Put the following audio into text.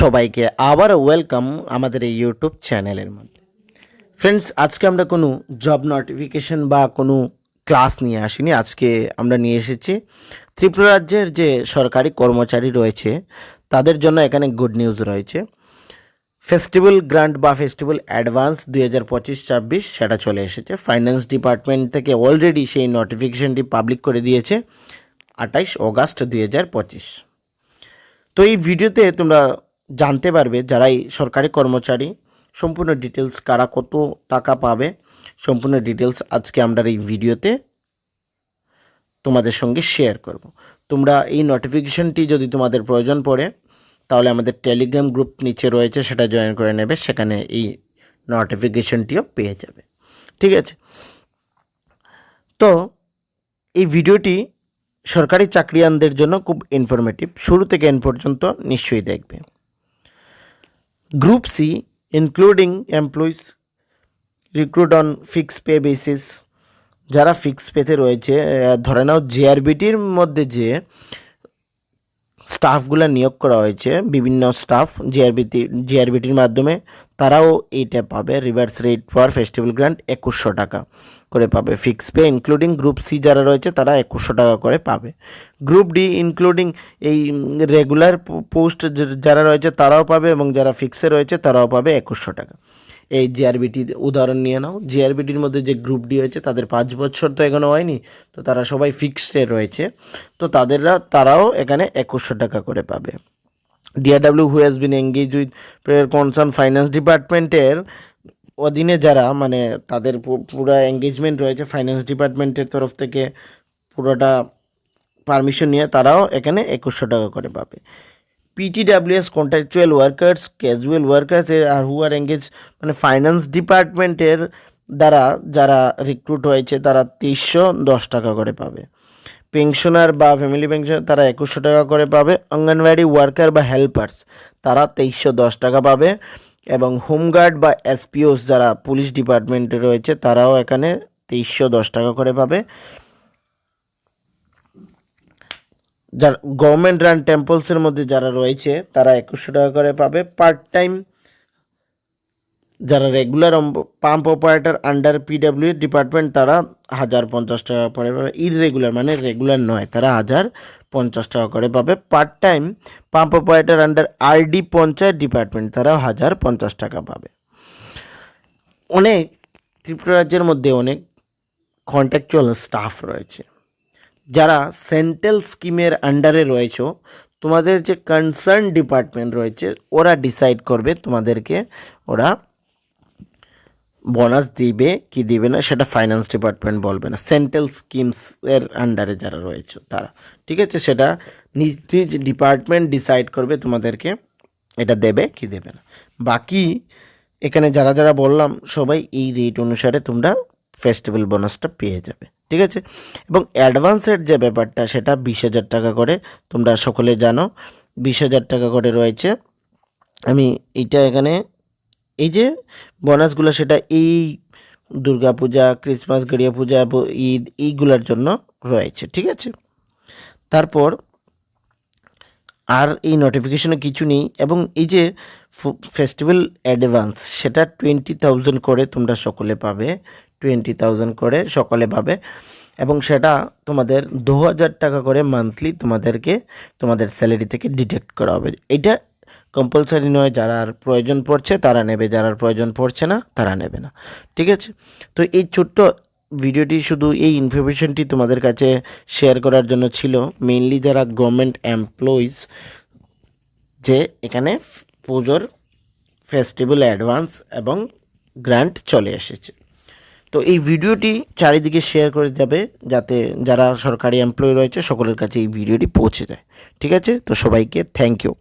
সবাইকে আবার ওয়েলকাম আমাদের এই ইউটিউব চ্যানেলের মধ্যে। ফ্রেন্ডস আজকে আমরা কোনো জব নোটিফিকেশন বা কোনো ক্লাস নিয়ে আসিনি। আজকে আমরা নিয়ে এসেছি ত্রিপুরা রাজ্যের যে সরকারি কর্মচারী রয়েছে, তাদের জন্য এখানে গুড নিউজ রয়েছে। ফেস্টিভ্যাল গ্রান্ট বা ফেস্টিভ্যাল অ্যাডভান্স দুই হাজার পঁচিশ ছাব্বিশ, সেটা চলে এসেছে। ফাইন্যান্স ডিপার্টমেন্ট থেকে অলরেডি সেই নোটিফিকেশনটি পাবলিক করে দিয়েছে আঠাইশ অগাস্ট দুই হাজার পঁচিশ। তো এই ভিডিওতে তোমরা জানতে পারবে যারাই সরকারি কর্মচারী, সম্পূর্ণ ডিটেলস কারা কত টাকা পাবে, সম্পূর্ণ ডিটেলস আজকে আমরা এই ভিডিওতে তোমাদের সঙ্গে শেয়ার করব। তোমরা এই নোটিফিকেশনটি যদি তোমাদের প্রয়োজন পড়ে, তাহলে আমাদের টেলিগ্রাম গ্রুপ নিচে রয়েছে, সেটা জয়েন করে নেবে, সেখানে এই নোটিফিকেশনটিও পেয়ে যাবে। ঠিক আছে? তো, এই ভিডিওটি সরকারি চাকরিয়ানদের জন্য খুব ইনফরমেটিভ শুরু থেকে এন পর্যন্ত নিশ্চয়ই দেখবে। Group C including employees recruit on fix pay basis যারা ফিক্স পেতে রয়েছে ধরে নাও জিআরবিটির মধ্যে যে স্টাফগুলো নিয়োগ করা হয়েছে, বিভিন্ন স্টাফ জিআরবিটি জিআরবিটির মাধ্যমে, তারাও এইটা পাবে। Reverse rate for festival grant একুশশো টাকা। করে পাবে। Fix pay including group C যারা রয়েছে, তারা একুশশো টাকা করে পাবে। গ্রুপ ডি ইনক্লুডিং এই রেগুলার পোস্ট যারা রয়েছে, তারাও পাবে এবং যারা ফিক্সে রয়েছে, তারাও পাবে একুশশো টাকা। এই জিআরবিটি উদাহরণ নিয়ে নাও। জিআরবিটির মধ্যে যে গ্রুপ ডি হয়েছে, তাদের পাঁচ বছর তো এখনও হয়নি, তো তারা সবাই ফিক্সডে রয়েছে, তো তাদেররা, তারাও এখানে একুশশো টাকা করে পাবে। DRW who has been engage with concern finance ডিপার্টমেন্টের অধীনে যারা মানে তাদের পুরো এঙ্গেজমেন্ট রয়েছে ফাইন্যান্স ডিপার্টমেন্টের তরফ থেকে পুরোটা পারমিশন নিয়ে, তারাও এখানে একুশশো টাকা করে পাবে। PTWS contractual workers casual workers R who are engage মানে ফাইন্যান্স ডিপার্টমেন্টের দ্বারা যারা রিক্রুট হয়েছে, তারা তেইশশো দশ টাকা করে পাবে। পেনশনার বা ফ্যামিলি পেনশন তারা একুশশো টাকা করে পাবে। অঙ্গনওয়াড়ি ওয়ার্কার বা হেল্পার্স তারা তেইশশো দশ টাকা পাবে। এবং হোমগার্ড বা এসপিওস যারা পুলিশ ডিপার্টমেন্টে রয়েছে, তারাও এখানে তেইশশো দশ টাকা করে পাবে। যার গভর্নমেন্ট রান টেম্পলসের মধ্যে যারা রয়েছে, তারা একুশশো টাকা করে পাবে। পার্ট টাইম যারা regular pump operator under PW department তারা হাজার পঞ্চাশ টাকা করে পাবে। ইররেগুলার মানে রেগুলার নয়, তারা হাজার পঞ্চাশ টাকা করে পাবে। Part time pump operator under RD panchayat department তারা হাজার পঞ্চাশ টাকা পাবে। অনেক ত্রিপুরা রাজ্যের মধ্যে অনেক কন্ট্রাকচুয়াল স্টাফ রয়েছে। যারা সেন্ট্রাল স্কিমের আন্ডারে রয়েছে, তোমাদের যে কনসার্ন ডিপার্টমেন্ট রয়েছে, ওরা ডিসাইড করবে তোমাদেরকে ওরা বোনাস দিবে, কি দিবে না, সেটা ফাইন্যান্স ডিপার্টমেন্ট বলবে না। সেন্ট্রাল স্কিমস এর আন্ডারে যারা রয়েছে, তারা। ঠিক আছে? সেটা নিজ নিজ ডিপার্টমেন্ট ডিসাইড করবে, তোমাদেরকে এটা দেবে, কি দেবে না। বাকি, এখানে যারা যারা বললাম, সবাই এই রেট অনুসারে তোমরা ফেস্টিভ্যাল বোনাসটা পেয়ে যাবে। ঠিক আছে? এবং অ্যাডভান্সের যে ব্যাপারটা, সেটা বিশ হাজার টাকা করে, তোমরা সকলে জানো, বিশ হাজার টাকা করে রয়েছে। আমি এটা এখানে, এই যে বোনাসগুলো সেটা এই দুর্গাপূজা ক্রিসমাস, গড়িয়া পূজা ঈদ এইগুলোর জন্য রয়েছে, ঠিক আছে? তারপর আর এই নোটিফিকেশনে কিছু নেই এবং এই যে ফেস্টিভ্যাল অ্যাডভান্স সেটা টোয়েন্টি থাউজেন্ড করে তোমরা সকলে পাবে টোয়েন্টি থাউজেন্ড করে সকলে পাবে এবং সেটা তোমাদের দু হাজার টাকা করে মান্থলি তোমাদেরকে, তোমাদের স্যালারি থেকে ডিটেক্ট করা হবে। এটা কম্পালসারি নয়, যারা প্রয়োজন পড়ছে, তারা নেবে। যারা প্রয়োজন পড়ছে না, তারা নেবে না। ঠিক আছে? তো এই ছোট্ট ভিডিওটি শুধু এই ইনফরমেশনটি তোমাদের কাছে শেয়ার করার জন্য ছিল। মেইনলি যারা গভর্নমেন্ট এমপ্লয়িজ যে এখানে পুজোর ফেস্টিভ্যাল অ্যাডভান্স এবং গ্র্যান্ট চলে এসেছে। তো এই ভিডিওটি চারিদিকে শেয়ার করে যাবে, যাতে যারা সরকারি এমপ্লয়ি রয়েছে, সকলের কাছে এই ভিডিওটি পৌঁছে যায়। ঠিক আছে? তো সবাইকে থ্যাংক ইউ